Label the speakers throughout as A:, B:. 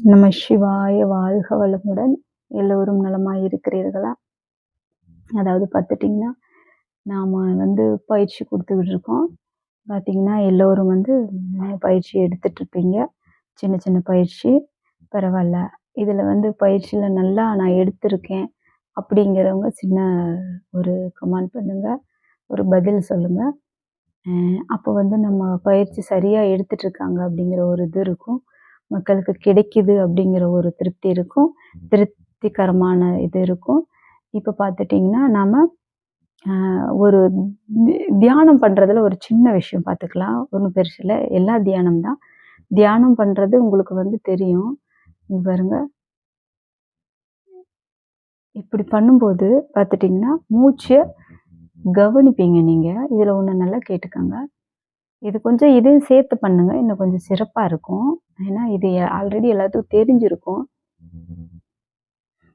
A: நம்ம சிவாய வாழ்க வளமுடன் எல்லோரும் நலமாக இருக்கிறீர்களா அதாவது பார்த்துட்டிங்கன்னா நாம் வந்து பயிற்சி கொடுத்துக்கிட்டு இருக்கோம் பார்த்தீங்கன்னா எல்லோரும் வந்து பயிற்சி எடுத்துட்ருப்பீங்க சின்ன சின்ன பயிற்சி. பரவாயில்ல. இதில் வந்து பயிற்சியில் நல்லா நான் எடுத்திருக்கேன் அப்படிங்கிறவங்க சின்ன ஒரு கமெண்ட் பண்ணுங்கள் ஒரு பதில் சொல்லுங்கள் அப்போ வந்து நம்ம பயிற்சி சரியாக எடுத்துட்டு இருக்காங்க அப்படிங்கிற ஒரு இது இருக்கும். மக்களுக்கு கிடைக்குது அப்படிங்கிற ஒரு திருப்தி இருக்கும். திருப்திகரமான இது இருக்கும். இப்போ பார்த்துட்டிங்கன்னா நாம் ஒரு தியானம் பண்ணுறதுல ஒரு சின்ன விஷயம் பார்த்துக்கலாம். ஒன்றும் பெருசு இல்லை. எல்லா தியானம் தான். தியானம் பண்ணுறது உங்களுக்கு வந்து தெரியும். பாருங்க. இப்படி பண்ணும்போது பார்த்துட்டிங்கன்னா மூச்சை கவனிப்பீங்க நீங்கள் இதில் ஒன்று நல்லா கேட்டுக்கோங்க. இது கொஞ்சம் இதையும் சேர்த்து பண்ணுங்க. இன்னும் கொஞ்சம் சிறப்பாக இருக்கும். ஏன்னா இது ஆல்ரெடி எல்லாத்துக்கும் தெரிஞ்சிருக்கும்.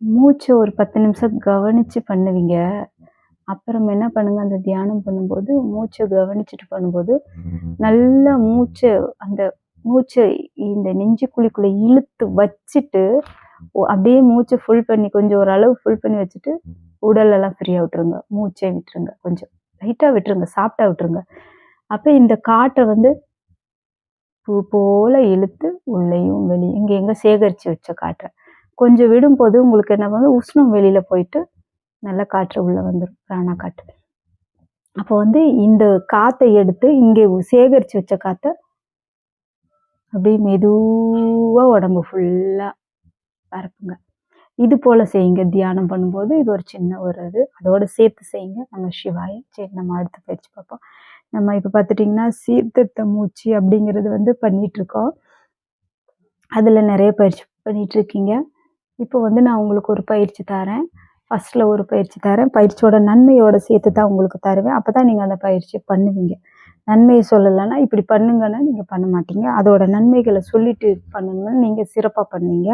A: மூச்சை ஒரு பத்து நிமிஷம் கவனித்து பண்ணுவீங்க. அப்புறம் என்ன பண்ணுங்க? அந்த தியானம் பண்ணும்போது மூச்சை கவனிச்சுட்டு பண்ணும்போது நல்லா மூச்சை அந்த மூச்சை இந்த நெஞ்சுக்குழிக்குள்ளே இழுத்து வச்சுட்டு அப்படியே மூச்சை ஃபுல் பண்ணி கொஞ்சம் ஓரளவு ஃபுல் பண்ணி வச்சுட்டு உடலெல்லாம் ஃப்ரீயாக விட்டுருங்க. மூச்சை விட்டுருங்க. கொஞ்சம் லைட்டாக விட்டுருங்க. சாப்பிட்டா விட்டுருங்க. அப்போ இந்த காற்றை வந்து பூ போல இழுத்து உள்ளேயும் வெளியும் இங்கே எங்கே சேகரித்து வச்ச காற்றை கொஞ்சம் விடும்போது உங்களுக்கு என்ன வந்து உஷ்ணம் வெளியில் போயிட்டு நல்ல காற்று உள்ளே வந்துடும் பிராணா காற்று அப்போ வந்து இந்த காற்றை எடுத்து இங்கே சேகரித்து வச்ச காற்றை அப்படியே மெதுவாக உடம்பு ஃபுல்லாக பரப்புங்க. இது போல் செய்யுங்க தியானம் பண்ணும்போது இது ஒரு சின்ன ஒரு இது. அதோடு சேர்த்து செய்யுங்க. நம்ம சிவாய சரி நம்ம அடுத்த பயிற்சி பார்ப்போம். நம்ம இப்போ பார்த்துட்டிங்கன்னா சீர்திருத்த மூச்சு அப்படிங்கிறது வந்து பண்ணிகிட்ருக்கோம் இருக்கோம் அதில் நிறைய பயிற்சி பண்ணிகிட்ருக்கீங்க இருக்கீங்க இப்போ வந்து நான் உங்களுக்கு ஒரு பயிற்சி தரேன். ஃபஸ்ட்டில் ஒரு பயிற்சி தரேன். பயிற்சியோட நன்மையோட சேர்த்து தான் உங்களுக்கு தருவேன். அப்போ தான் நீங்கள் அந்த பயிற்சியை பண்ணுவீங்க. நன்மையை சொல்லலைன்னா இப்படி பண்ணுங்கன்னா நீங்கள் பண்ண மாட்டீங்க. அதோட நன்மைகளை சொல்லிட்டு பண்ணணும்னா நீங்கள் சிறப்பாக பண்ணுவீங்க.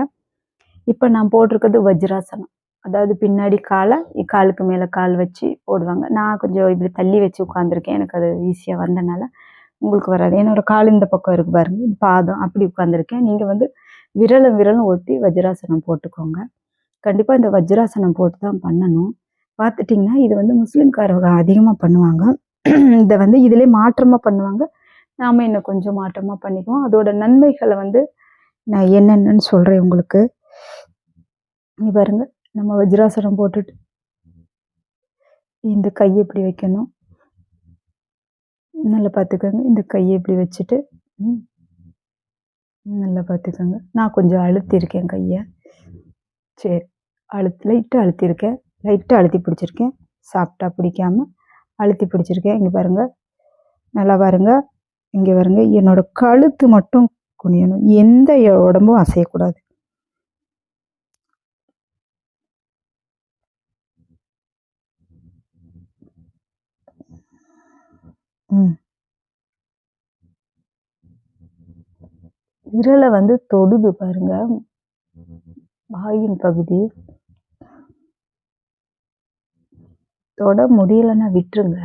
A: இப்போ நான் போட்டிருக்கிறது வஜ்ராசனம். அதாவது பின்னாடி காலை காலுக்கு மேலே கால் வச்சு போடுவாங்க. நான் கொஞ்சம் இப்படி தள்ளி வச்சு உட்காந்துருக்கேன் எனக்கு அது ஈஸியாக வந்தனால உங்களுக்கு வராது. என்னோடய கால் இந்த பக்கம் இருக்கு பாருங்க. இது பாதம். அப்படி உட்காந்துருக்கேன் நீங்கள் வந்து விரலும் விரலும் ஒட்டி வஜ்ராசனம் போட்டுக்கோங்க. கண்டிப்பாக இந்த வஜ்ராசனம் போட்டு தான் பண்ணணும். பார்த்துட்டிங்கன்னா இது வந்து முஸ்லீம்காரங்க அதிகமாக பண்ணுவாங்க. இதை வந்து இதிலே மாற்றமாக பண்ணுவாங்க. நாம் இன்னும் கொஞ்சம் மாற்றமாக பண்ணிக்குவோம். அதோட நன்மைகளை வந்து நான் என்னென்னு சொல்கிறேன் உங்களுக்கு. நீ பாருங்கள் நம்ம வஜ்ராசனம் போட்டுட்டு இந்த கையை இப்படி வைக்கணும். நல்லா பார்த்துக்கோங்க. இந்த கையை இப்படி வச்சுட்டு நல்லா பார்த்துக்கோங்க. நான் கொஞ்சம் அழுத்திருக்கேன் கையை. சரி. அழுத்து லைட்டாக அழுத்திருக்கேன். லைட்டாக அழுத்தி பிடிச்சிருக்கேன். சாப்பிட்டா பிடிக்காம அழுத்தி பிடிச்சிருக்கேன். இங்கே பாருங்கள் நல்லா பாருங்க. இங்கே பாருங்க. என்னோட கழுத்து மட்டும் குனியணும். எந்த உடம்பும் அசையக்கூடாது. ம். விரலை வந்து தொடுது பாருங்க. வாயின் பகுதி. தொட முடியலன்னா விட்டுருங்க.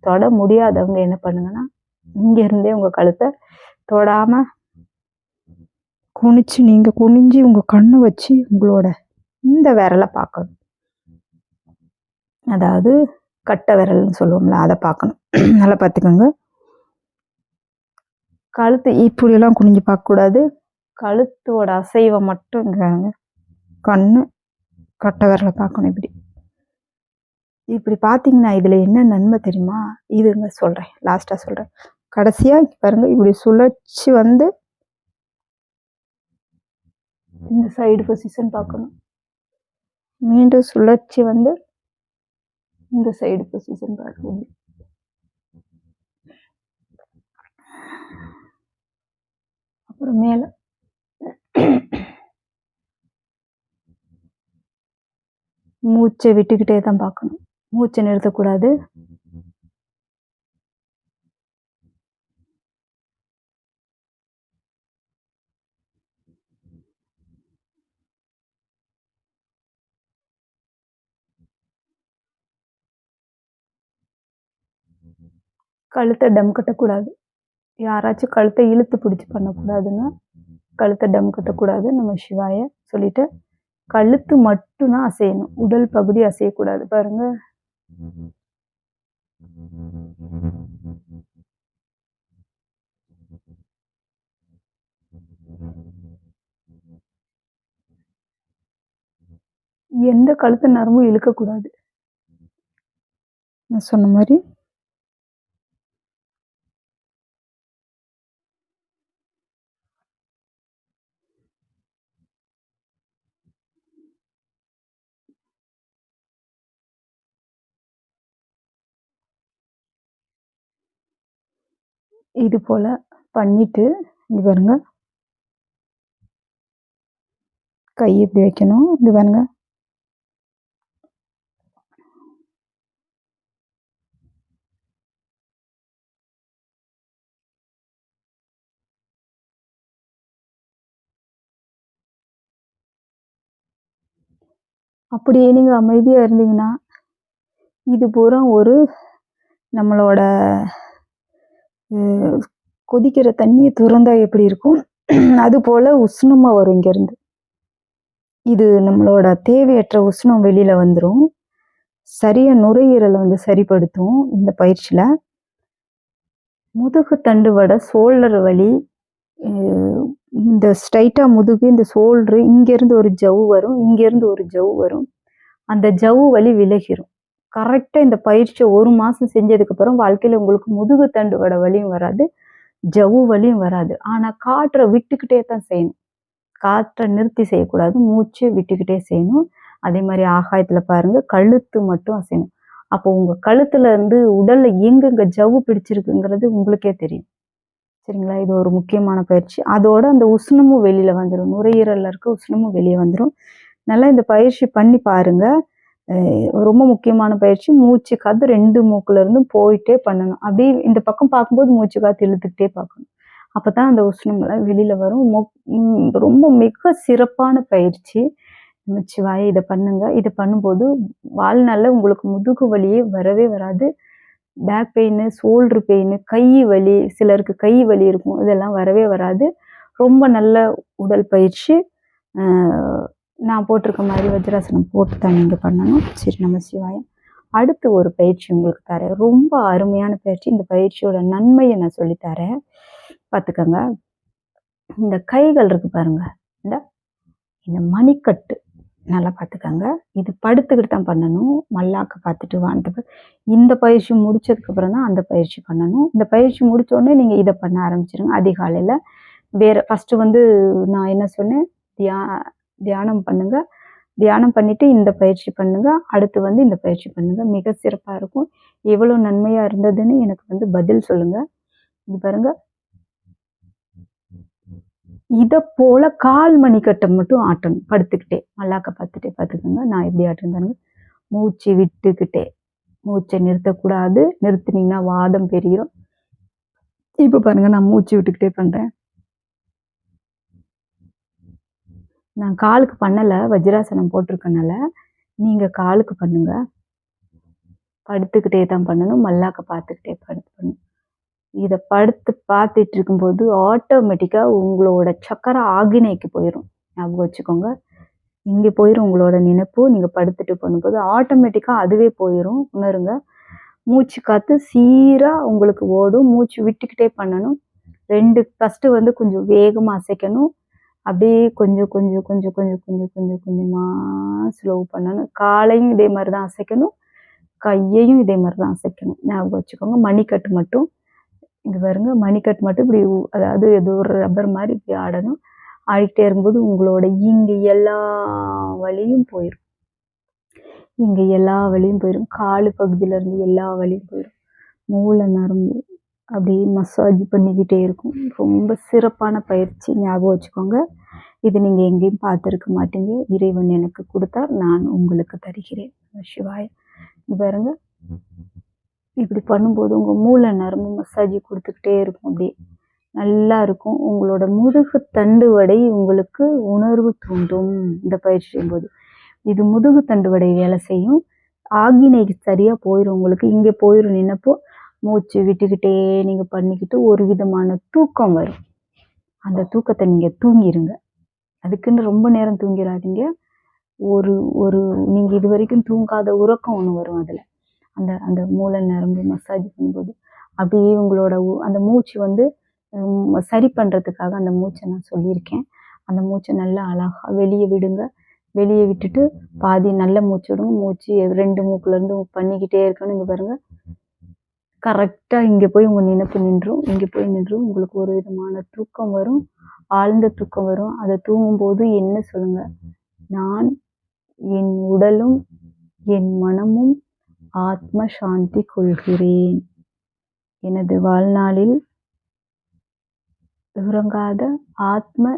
A: தொட முடியாதவங்க என்ன பண்ணுங்கன்னா இங்க இருந்தே உங்க கழுத்தை தொடாம குனிச்சு நீங்க குனிஞ்சு உங்க கண்ணை வச்சு உங்களோட இந்த விரலை பார்க்கணும். அதாவது கட்டை விரல்னு சொல்லுவோம்ல அதை பார்க்கணும். நல்லா பார்த்துக்கோங்க. கழுத்து இப்படியெல்லாம் குனிஞ்சு பார்க்கக்கூடாது. கழுத்தோட அசைவை மட்டும் இங்க கண்ணு கட்டை விரலை பார்க்கணும் இப்படி. இப்படி பார்த்தீங்கன்னா இதில் என்ன நன்மை தெரியுமா? இதுங்க சொல்கிறேன் லாஸ்ட்டாக சொல்கிறேன் கடைசியாக பாருங்கள் இப்படி சுழற்சி வந்து இந்த சைடு பொசிஷன் பார்க்கணும். மீண்டும் சுழற்சி வந்து இந்த சைடு பொசிஷன் பார்க்கணும் அப்புறம் மேலே. மூச்சை விட்டுக்கிட்டே தான் பார்க்கணும். மூச்சை நிறுத்தக்கூடாது. கழுத்தை டம் கட்டக்கூடாது. யாராச்சும் கழுத்தை இழுத்து பிடிச்சி பண்ணக்கூடாதுன்னா கழுத்தை டம் கட்டக்கூடாது நம்ம சிவாய சொல்லிட்டு கழுத்து மட்டும்தான் அசையணும். உடல் பகுதி அசையக்கூடாது. பாருங்க. எந்த கழுத்து நரம்பும் இழுக்கக்கூடாது. நான் சொன்ன மாதிரி இது போல பண்ணிட்டு இங்க பாருங்க. கை இப்படி வைக்கணும். இங்க பாருங்க. அப்படியே நீங்கள் அமைதியாக இருந்தீங்கன்னா இது பூரா ஒரு நம்மளோட கொதிக்கிற தண்ணியை திறந்தா எப்படி இருக்கும்? அது போல உஷ்ணமாக வரும் இங்கேருந்து. இது நம்மளோட தேவையற்ற உஷ்ணம் வெளியில் வந்துடும் சரியாக நுரையீரலை வந்து சரிப்படுத்தும் இந்த பயிற்சியில். முதுகு தண்டு வடை சோல்டர் வலி இந்த ஸ்ட்ரைட்டாக முதுகு இந்த சோல்டரு இங்கேருந்து ஒரு ஜவ் வரும் இங்கேருந்து ஒரு ஜவ் வரும். அந்த ஜவ் வலி விலகிரும். கரெக்டாக இந்த பயிற்சியை ஒரு மாதம் செஞ்சதுக்கப்புறம் வாழ்க்கையில் உங்களுக்கு முதுகு தண்டு வலியும் வராது ஜவ்வு வலியும் வராது. ஆனால் காற்றை விட்டுக்கிட்டே தான் செய்யணும். காற்றை நிறுத்தி செய்யக்கூடாது மூச்சு விட்டுக்கிட்டே செய்யணும். அதே மாதிரி ஆகாயத்தில் பாருங்கள் கழுத்து மட்டும் அசையணும். அப்போ உங்கள் கழுத்துல இருந்து உடலில் எங்கெங்க ஜவ்வு பிடிச்சிருக்குங்கிறது உங்களுக்கே தெரியும். சரிங்களா? இது ஒரு முக்கியமான பயிற்சி. அதோட அந்த உஷ்ணமும் வெளியில் வந்துடும் நுரையீரலில் இருக்க உஷ்ணமும் வெளியே வந்துடும் நல்லா இந்த பயிற்சி பண்ணி பாருங்கள் ரொம்ப முக்கியமான பயிற்சி. மூச்சு காத்து ரெண்டு மூக்குல இருந்தும் போயிட்டே பண்ணணும். அப்படி இந்த பக்கம் பார்க்கும்போது மூச்சு காத்து இழுத்துக்கிட்டே பார்க்கணும். அப்பதான் அந்த உஷ்ணமெல்லாம் வெளியில் வெளியில வரும் ரொம்ப மிக சிறப்பான பயிற்சி. சிவாய இதை பண்ணுங்க. இதை பண்ணும்போது வாழ்நாள்ல உங்களுக்கு முதுகு வலியே வரவே வராது. பேக் பெயின் ஷோல்டர் பெயின் கை வலி சிலருக்கு கை வலி இருக்கும். இதெல்லாம் வரவே வராது. ரொம்ப நல்ல உடல் பயிற்சி. நான் போட்டிருக்க மாதிரி வஜ்ராசனம் போட்டு தான் நீங்கள் பண்ணணும். சரி நம்ம சிவாயம் அடுத்து ஒரு பயிற்சி உங்களுக்கு தரேன். ரொம்ப அருமையான பயிற்சி. இந்த பயிற்சியோட நன்மையை நான் சொல்லித்தரேன் பார்த்துக்கோங்க. இந்த கைகள் இருக்கு பாருங்க. இந்த இந்த மணிக்கட்டு. நல்லா பார்த்துக்கோங்க. இது படுத்துக்கிட்டு தான் பண்ணணும். மல்லாக்க பார்த்துட்டு வாழ்ந்தப்ப இந்த பயிற்சி முடிச்சதுக்கு அப்புறம் தான் அந்த பயிற்சி பண்ணணும். இந்த பயிற்சி முடித்தோடனே நீங்கள் இதை பண்ண ஆரம்பிச்சிருங்க. அதிகாலையில் வேறு ஃபஸ்ட்டு வந்து நான் என்ன சொன்னேன்? தியா தியானம் பண்ணுங்க. தியானம் பண்ணிட்டு இந்த பயிற்சி பண்ணுங்க. அடுத்து வந்து இந்த பயிற்சி பண்ணுங்க. மிக சிறப்பாக இருக்கும். எவ்வளோ நன்மையாக இருந்ததுன்னு எனக்கு வந்து பதில் சொல்லுங்க. இது பாருங்க. இதை போல கால் மணிக்கட்டை மட்டும் ஆட்டணும். படுத்துக்கிட்டே. மல்லாக்க பார்த்துட்டே பார்த்துக்கோங்க. நான் எப்படி ஆட்டுறேன் மூச்சு விட்டுக்கிட்டே. மூச்சை நிறுத்தக்கூடாது. நிறுத்துனீங்கன்னா வாதம் பெரியும் இப்போ பாருங்க நான் மூச்சு விட்டுக்கிட்டே பண்ணுறேன் நான் காலுக்கு பண்ணலை வஜ்ராசனம் போட்டிருக்கனால நீங்கள் காலுக்கு பண்ணுங்க. படுத்துக்கிட்டே தான் பண்ணணும் மல்லாக்க பார்த்துக்கிட்டே படுத்து பண்ணணும். இதை படுத்து பார்த்துட்டு இருக்கும்போது ஆட்டோமேட்டிக்காக உங்களோட சக்கரை ஆகினைக்கு போயிடும் ஞாபகம் வச்சுக்கோங்க. இங்கே போயிடும் உங்களோட நினைப்பு நீங்கள் படுத்துட்டு பண்ணும்போது ஆட்டோமேட்டிக்காக அதுவே போயிடும் உணருங்க. மூச்சு காற்று சீராக உங்களுக்கு ஓடும். மூச்சு விட்டுக்கிட்டே பண்ணணும். ரெண்டு ஃபஸ்ட்டு வந்து கொஞ்சம் வேகமாக அசைக்கணும். அப்படியே கொஞ்சம் கொஞ்சம் கொஞ்சம் கொஞ்சம் கொஞ்சம் கொஞ்சம் கொஞ்சமாக ஸ்லோ பண்ணணும். காலையும் இதே மாதிரி தான் அசைக்கணும். கையையும் இதே மாதிரி தான் அசைக்கணும். ஞாபகம் வச்சுக்கோங்க. மணிக்கட்டு மட்டும். இது பாருங்க. மணிக்கட்டு மட்டும் இப்படி அதாவது ஏதோ ஒரு ரப்பர் மாதிரி இப்படி ஆடணும். ஆடிக்கிட்டே இருக்கும்போது உங்களோட இங்கே எல்லா வழியும் போயிடும் இங்கே எல்லா வழியும் போயிடும் காலு பகுதியிலேருந்து எல்லா வழியும் போயிடும் மூளை நரம்பு அப்படியே மசாஜ் பண்ணிக்கிட்டே இருக்கும். ரொம்ப சிறப்பான பயிற்சி ஞாபகம் வச்சுக்கோங்க. இது நீங்கள் எங்கேயும் பார்த்துருக்க மாட்டீங்க. இறைவன் எனக்கு கொடுத்தார் நான் உங்களுக்கு தருகிறேன். சிவாய் பாருங்க. இப்படி பண்ணும்போது உங்கள் மூளை நரம்பு மசாஜ் கொடுத்துக்கிட்டே இருக்கும் அப்படியே. நல்லா இருக்கும். உங்களோட முதுகு தண்டு வடை உங்களுக்கு உணர்வு தூண்டும் இந்த பயிற்சி செய்யும்போது. இது முதுகு தண்டு வடை வேலை செய்யும். ஆகினைக்கு சரியாக போயிடும் உங்களுக்கு. இங்கே போயிடும் நின்னப்போ மூச்சு விட்டுக்கிட்டே நீங்கள் பண்ணிக்கிட்டு ஒரு விதமான தூக்கம் வரும். அந்த தூக்கத்தை நீங்கள் தூங்கிருங்க. அதுக்குன்னு ரொம்ப நேரம் தூங்கிடாதீங்க ஒரு ஒரு நீங்கள் இது வரைக்கும் தூங்காத உறக்கம் ஒன்று வரும் அதில். அந்த அந்த மூளை நரம்பு மசாஜ் பண்ணும்போது. அப்படியே உங்களோட உ- அந்த மூச்சு வந்து சரி பண்ணுறதுக்காக அந்த மூச்சை நான் சொல்லியிருக்கேன். அந்த மூச்சை நல்லா அழகாக வெளியே விடுங்க. வெளியே விட்டுட்டு பாதி நல்ல மூச்சு விடுங்க. மூச்சு ரெண்டு மூக்குலேருந்து பண்ணிக்கிட்டே இருக்கணும் இங்கே பாருங்க. கரெக்டாக இங்கே போய் உங்கள் நினைப்பு நின்றும். இங்கே போய் நின்றும். உங்களுக்கு ஒரு விதமான தூக்கம் வரும். ஆழ்ந்த தூக்கம் வரும். அதை தூங்கும்போது என்ன சொல்லுங்க? நான் என் உடலும் என் மனமும் ஆத்ம சாந்தி கொள்கிறேன். எனது வாழ்நாளில் உறங்காத ஆத்ம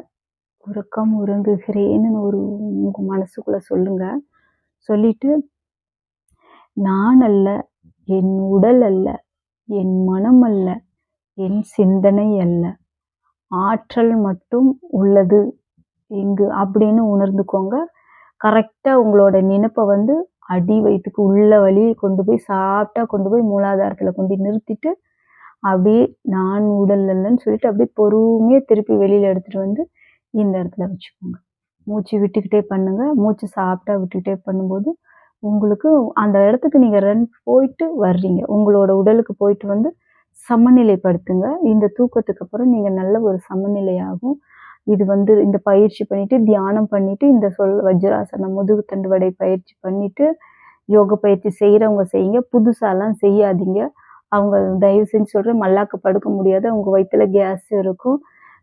A: உறக்கம் உறங்குகிறேன்னு ஒரு உங்க மனசுக்குள்ள சொல்லுங்க. சொல்லிட்டு நான் அல்ல என் உடல் அல்ல என் மனம் அல்ல என் சிந்தனை அல்ல. ஆற்றல் மட்டும் உள்ளது. இங்கு அப்படின்னு உணர்ந்துக்கோங்க. கரெக்டாக உங்களோட நினைப்பை வந்து அடி வயிற்றுக்கு உள்ள வழியை கொண்டு போய் சாப்பிட்டா கொண்டு போய் மூலாதாரத்தில் கொண்டு நிறுத்திட்டு அப்படியே நான் உடல் இல்லைன்னு சொல்லிட்டு அப்படியே பொறுமையாக திருப்பி வெளியில் எடுத்துகிட்டு வந்து இந்த இடத்துல வச்சுக்கோங்க. மூச்சு விட்டுக்கிட்டே பண்ணுங்க. மூச்சு சாப்பிட்டா விட்டுக்கிட்டே பண்ணும்போது உங்களுக்கு அந்த இடத்துக்கு நீங்கள் ரன் போயிட்டு வர்றீங்க. உங்களோட உடலுக்கு போயிட்டு வந்து சமநிலைப்படுத்துங்க. இந்த தூக்கத்துக்கு அப்புறம் நீங்கள் நல்ல ஒரு சமநிலையாகும். இது வந்து இந்த பயிற்சி பண்ணிட்டு தியானம் பண்ணிட்டு இந்த சொல் வஜ்ராசனம் முதுகு தண்டு வடை பயிற்சி பண்ணிட்டு யோக பயிற்சி செய்கிறவங்க செய்யுங்க. புதுசாலாம் செய்யாதீங்க. அவங்க தயவு செஞ்சு சொல்கிறேன் மல்லாக்க படுக்க முடியாது. அவங்க வயிற்றுல கேஸ் இருக்கும்.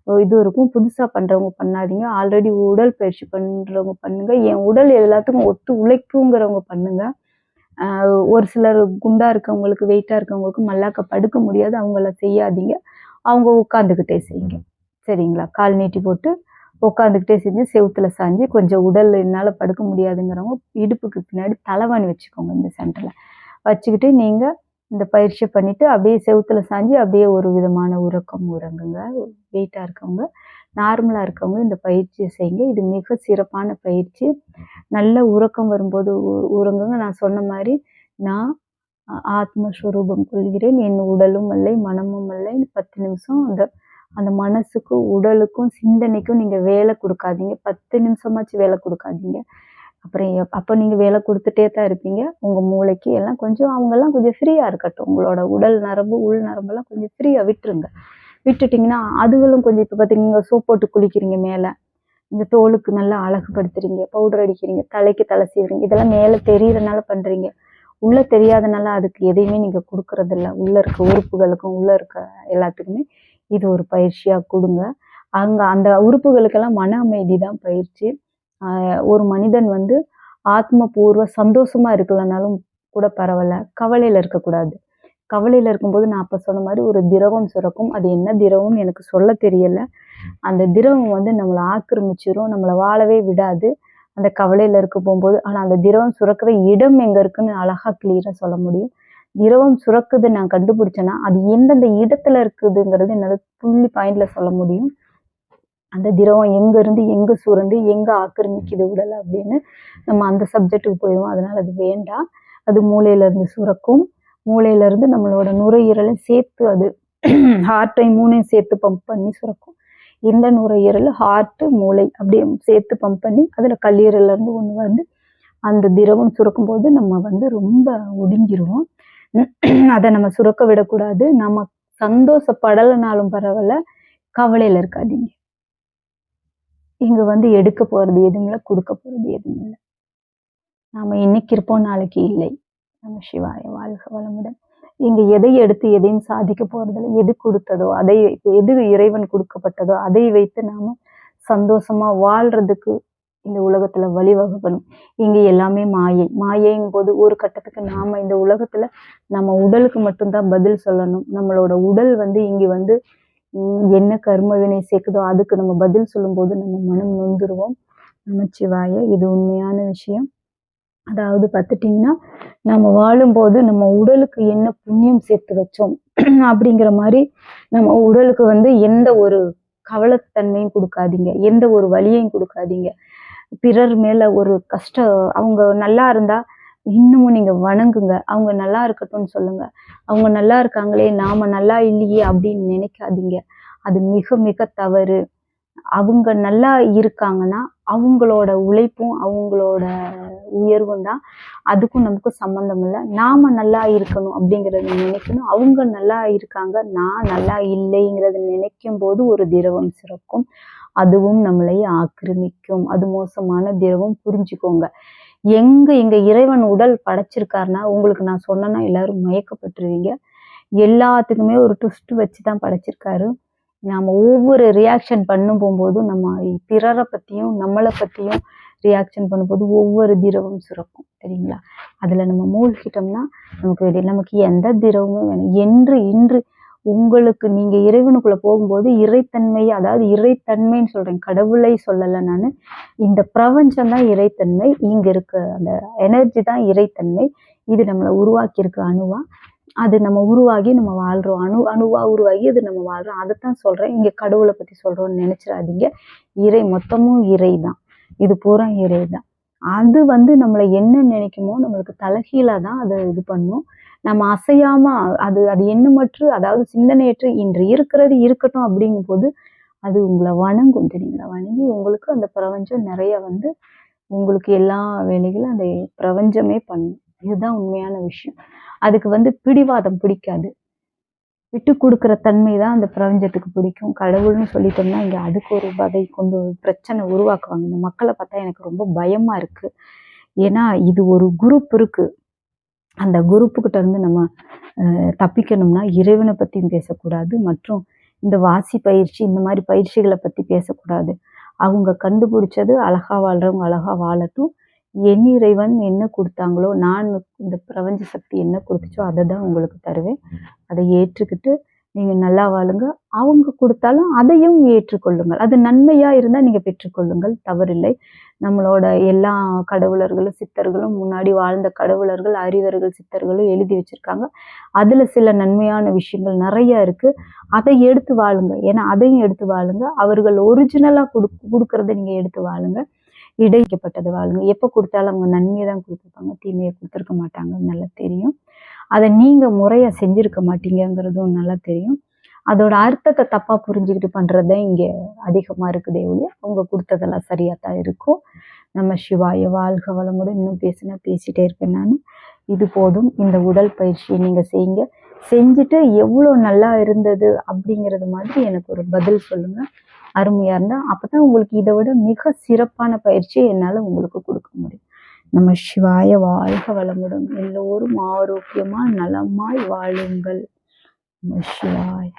A: இது இருக்கும் புதுசாக பண்ணுறவங்க பண்ணாதீங்க. ஆல்ரெடி உடல் பயிற்சி பண்ணுறவங்க பண்ணுங்க. என் உடல் எல்லாத்துக்கும் ஒத்து உழைக்குங்கிறவங்க பண்ணுங்க. ஒரு சிலர் குண்டா இருக்கவங்களுக்கு வெயிட்டாக இருக்கவங்களுக்கு மல்லாக்க படுக்க முடியாது. அவங்கள செய்யாதீங்க. அவங்க உட்காந்துக்கிட்டே செய்யுங்க. சரிங்களா? கால் நீட்டி போட்டு உட்காந்துக்கிட்டே செஞ்சு செவுத்துல சாஞ்சு கொஞ்சம் உடல் என்னால் படுக்க முடியாதுங்கிறவங்க இடுப்புக்கு பின்னாடி தலைவாணி வச்சுக்கோங்க இந்த சென்டரில் வச்சுக்கிட்டு நீங்கள் இந்த பயிற்சி பண்ணிட்டு அப்படியே செவுத்துல சாஞ்சு அப்படியே ஒரு விதமான உறக்கம் உறங்குங்க. வெயிட்டாக இருக்கவங்க நார்மலாக இருக்கவங்க இந்த பயிற்சியை செய்யுங்க. இது மிக சிறப்பான பயிற்சி. நல்ல உறக்கம் வரும்போது உ- உறங்குங்க. நான் சொன்ன மாதிரி நான் ஆத்மஸ்வரூபம் கொள்கிறேன். என் உடலும் இல்லை மனமும் இல்லை பத்து நிமிஷம் அந்த அந்த மனசுக்கும் உடலுக்கும் சிந்தனைக்கும் நீங்கள் வேலை கொடுக்காதீங்க. பத்து நிமிஷமாச்சும் வேலை கொடுக்காதீங்க. அப்புறம் அப்போ நீங்கள் வேலை கொடுத்துட்டே தான் இருப்பீங்க. உங்கள் மூளைக்கு எல்லாம் கொஞ்சம் அவங்கெல்லாம் கொஞ்சம் ஃப்ரீயாக இருக்கட்டும். உங்களோட உடல் நரம்பு உள் நரம்பெல்லாம் கொஞ்சம் ஃப்ரீயாக விட்டுருங்க. விட்டுட்டிங்கன்னா அதுகளும் கொஞ்சம் இப்போ பார்த்தீங்கன்னா சோப் போட்டு குளிக்கிறீங்க மேலே. இந்த தோலுக்கு நல்லா அழகுபடுத்துறீங்க. பவுடர் அடிக்கிறீங்க. தலைக்கு தலை சீவுறீங்க. இதெல்லாம் மேலே தெரியறதுனால பண்ணுறீங்க உள்ளே தெரியாதனால அதுக்கு எதையுமே நீங்கள் கொடுக்கறதில்ல. உள்ளே இருக்க உறுப்புகளுக்கும் உள்ளே இருக்க எல்லாத்துக்குமே இது ஒரு பயிற்சியாக கொடுங்க. அங்கே அந்த உறுப்புகளுக்கெல்லாம் மன அமைதி தான் பயிற்சி. ஒரு மனிதன் வந்து ஆத்மபூர்வ சந்தோஷமா இருக்கலனாலும் கூட பரவாயில்ல. கவலையில் இருக்கக்கூடாது. கவலையில் இருக்கும்போது நான் அப்போ சொன்ன மாதிரி ஒரு திரவம் சுரக்கும். அது என்ன திரவம் எனக்கு சொல்ல தெரியல. அந்த திரவம் வந்து நம்மளை ஆக்கிரமிச்சிரும் நம்மளை வாழவே விடாது. அந்த கவலையில் இருக்க போகும்போது ஆனால் அந்த திரவம் சுரக்கிற இடம் எங்கே இருக்குன்னு அழகாக கிளியராக சொல்ல முடியும். திரவம் சுரக்குது நான் கண்டுபிடிச்சேன்னா அது எந்தெந்த இடத்துல இருக்குதுங்கிறது என்னால் புள்ளி பாயிண்ட்ல சொல்ல முடியும். அந்த திரவம் எங்க இருந்து எங்க சுரந்து எங்க ஆக்கிரமிக்குது உடல் அப்படின்னு நம்ம அந்த சப்ஜெக்ட்டுக்கு போயிடுவோம். அதனால அது வேண்டாம். அது மூளையிலிருந்து சுரக்கும். மூளையிலிருந்து நம்மளோட நுரையீரலை சேர்த்து அது ஹார்ட்டையும் மூணையும் சேர்த்து பம்ப் பண்ணி சுரக்கும். இந்த நுரையீரல் ஹார்ட்டு மூளை அப்படியே சேர்த்து பம்ப் பண்ணி அதில் கல்லீரல்ல இருந்து ஒன்று வந்து அந்த திரவம் சுரக்கும் போது நம்ம வந்து ரொம்ப ஒடுங்கிடுவோம் அதை நம்ம சுரக்க விடக்கூடாது. நம்ம சந்தோஷப்படலைனாலும் பரவாயில்ல. கவலையில் இருக்காதீங்க. இங்க வந்து எடுக்க போறது எதுவும் இல்லை கொடுக்க போறது எதுவும் இல்லை. நாம இன்னைக்கு இருப்போம் நாளைக்கு இல்லை. நம்ம சிவாய வாழ்க வளமுடன். இங்க எதை எடுத்து எதையும் சாதிக்க போகிறதில்ல எது கொடுத்ததோ அதை எது இறைவன் கொடுக்கப்பட்டதோ அதை வைத்து நாம சந்தோஷமா வாழ்றதுக்கு இந்த உலகத்துல வழிவகுக்கணும். இங்க எல்லாமே மாயை. மாயைங்கும் போது ஒரு கட்டத்துக்கு நாம இந்த உலகத்துல நம்ம உடலுக்கு மட்டும்தான் பதில் சொல்லணும். நம்மளோட உடல் வந்து இங்க வந்து என்ன கர்ம வினை சேர்க்குதோ அதுக்கு நம்ம பதில் சொல்லும்போது நம்ம மனம் நொந்துருவோம். நமச்சிவாய இது உண்மையான விஷயம். அதாவது பார்த்துட்டிங்கன்னா நம்ம வாழும்போது நம்ம உடலுக்கு என்ன புண்ணியம் சேர்த்து வச்சோம் அப்படிங்கிற மாதிரி நம்ம உடலுக்கு வந்து எந்த ஒரு கவலைத்தன்மையும் கொடுக்காதீங்க. எந்த ஒரு வலியையும் கொடுக்காதீங்க. பிறர் மேல ஒரு கஷ்டம் அவங்க நல்லா இருந்தா இன்னமும் நீங்க வணங்குங்க. அவங்க நல்லா இருக்கட்டும்னு சொல்லுங்க. அவங்க நல்லா இருக்காங்களே நாம நல்லா இல்லையே அப்படின்னு நினைக்காதீங்க. அது மிக மிக தவறு. அவங்க நல்லா இருக்காங்கன்னா அவங்களோட உழைப்பும் அவங்களோட உயர்வும் தான் அதுக்கும் நமக்கும் சம்மந்தம் இல்லை. நாம நல்லா இருக்கணும் அப்படிங்கிறத நினைக்கணும். அவங்க நல்லா இருக்காங்க நான் நல்லா இல்லைங்கிறத நினைக்கும் போது ஒரு திரவம் சிறக்கும். அதுவும் நம்மளை ஆக்கிரமிக்கும். அது மோசமான திரவம் புரிஞ்சுக்கோங்க. எங்க எங்க இறைவன் உடல் படைச்சிருக்காருன்னா உங்களுக்கு நான் சொன்னேன்னா எல்லாரும் மயக்கப்பட்டுருவீங்க. எல்லாத்துக்குமே ஒரு ட்விஸ்ட் வச்சு தான் படைச்சிருக்காரு. நாம ஒவ்வொரு ரியாக்ஷன் பண்ணும் போகும்போதும் நம்ம பிறரை பத்தியும் நம்மளை பத்தியும் ரியாக்ஷன் பண்ணும்போது ஒவ்வொரு திரவம் சுரக்கும் சரிங்களா? அதுல நம்ம மூழ்கிட்டோம்னா நமக்கு நமக்கு எந்த திரவமும் வேணும். என்று இன்று உங்களுக்கு நீங்க இறைவனுக்குள்ள போகும்போது இறைத்தன்மை அதாவது இறைத்தன்மைன்னு சொல்றேன் கடவுளை சொல்லலை நான். இந்த பிரபஞ்சம் தான் இறைத்தன்மை இங்க இருக்க அந்த எனர்ஜி தான் இறைத்தன்மை. இது நம்மளை உருவாக்கியிருக்கு அணுவா. அது நம்ம உருவாகி நம்ம வாழ்றோம். அணு அணுவா உருவாகி அது நம்ம வாழ்றோம். அதைத்தான் சொல்றேன். இங்க கடவுளை பத்தி சொல்றோம்னு நினைச்சிடாதீங்க. இறை மொத்தமும் இறை தான். இது பூரா இறை தான். அது வந்து நம்மளை என்ன நினைக்குமோ நம்மளுக்கு தலைகீழாக தான் அதை இது பண்ணும். நம்ம அசையாம அது அது எண்ணமற்று அதாவது சிந்தனையற்று இன்று இருக்கிறது இருக்கட்டும் அப்படிங்கும் போது அது உங்களை வணங்கும் தெரியுங்களா? வணங்கி உங்களுக்கு அந்த பிரபஞ்சம் நிறைய வந்து உங்களுக்கு எல்லா வேலைகளும் அந்த பிரபஞ்சமே பண்ணும். இதுதான் உண்மையான விஷயம். அதுக்கு வந்து பிடிவாதம் பிடிக்காது. விட்டு கொடுக்குற தன்மை தான் அந்த பிரபஞ்சத்துக்கு பிடிக்கும். கடவுள்னு சொல்லிட்டோம்னா இங்கே அதுக்கு ஒரு பதை கொண்டு ஒரு பிரச்சனை உருவாக்குவாங்க. இந்த மக்களை பார்த்தா எனக்கு ரொம்ப பயமா இருக்கு. ஏன்னா இது ஒரு குரூப் இருக்கு. அந்த குரூப்புக்கிட்ட இருந்து நம்ம தப்பிக்கணும்னா இறைவனை பற்றியும் பேசக்கூடாது மற்றும் இந்த வாசி பயிற்சி இந்த மாதிரி பயிற்சிகளை பற்றி பேசக்கூடாது. அவங்க கண்டுபிடிச்சது அழகா வாழ்றவங்க அழகா வாழட்டும். என் இறைவன் என்ன கொடுத்தாங்களோ நான் இந்த பிரபஞ்ச சக்தி என்ன கொடுத்துச்சோ அதை தான் உங்களுக்கு தருவேன். அதை ஏற்றுக்கிட்டு நீங்கள் நல்லா வாழுங்க. அவங்க கொடுத்தாலும் அதையும் ஏற்றுக்கொள்ளுங்கள். அது நன்மையாக இருந்தால் நீங்கள் பெற்றுக்கொள்ளுங்கள். தவறில்லை. நம்மளோட எல்லா கடவுளர்களும் சித்தர்களும் முன்னாடி வாழ்ந்த கடவுளர்கள் அறிவர்கள் சித்தர்களும் எழுதி வச்சிருக்காங்க. அதில் சில நன்மையான விஷயங்கள் நிறைய இருக்கு. அதை எடுத்து வாழுங்க. ஏன்னா அதையும் எடுத்து வாழுங்க. அவர்கள் ஒரிஜினலாக கொடு கொடுக்கறத நீங்கள் எடுத்து வாழுங்க. இடைக்கப்பட்டது வாழுங்க. எப்போ கொடுத்தாலும் அவங்க நன்மையை தான் கொடுத்துருப்பாங்க. தீமையை கொடுத்துருக்க மாட்டாங்க நல்லா தெரியும். அதை நீங்கள் முறையாக செஞ்சுருக்க மாட்டீங்கங்கிறதும் நல்லா தெரியும். அதோட அர்த்தத்தை தப்பாக புரிஞ்சுக்கிட்டு பண்ணுறது தான் இங்கே அதிகமாக இருக்குதே ஒழிய அவங்க கொடுத்ததெல்லாம் சரியாக தான் இருக்கும். நம்ம சிவாய வாழ்க வளமுடன் இன்னும் பேசினா பேசிட்டே இருப்பேன் நான். இது போதும். இந்த உடல் பயிற்சியை நீங்கள் செய்யுங்க. செஞ்சுட்டு எவ்வளோ நல்லா இருந்தது அப்படிங்கிறது மாதிரி எனக்கு ஒரு பதில் சொல்லுங்கள் அருமையாக இருந்தால் அப்போ தான் உங்களுக்கு இதை விட மிக சிறப்பான பயிற்சியை என்னால் உங்களுக்கு கொடுக்க முடியும். நம்ம சிவாய வாழ்க வளமுடன் எல்லோரும் ஆரோக்கியமாக நலமாய் வாழுங்கள். நம்ம சிவாய்.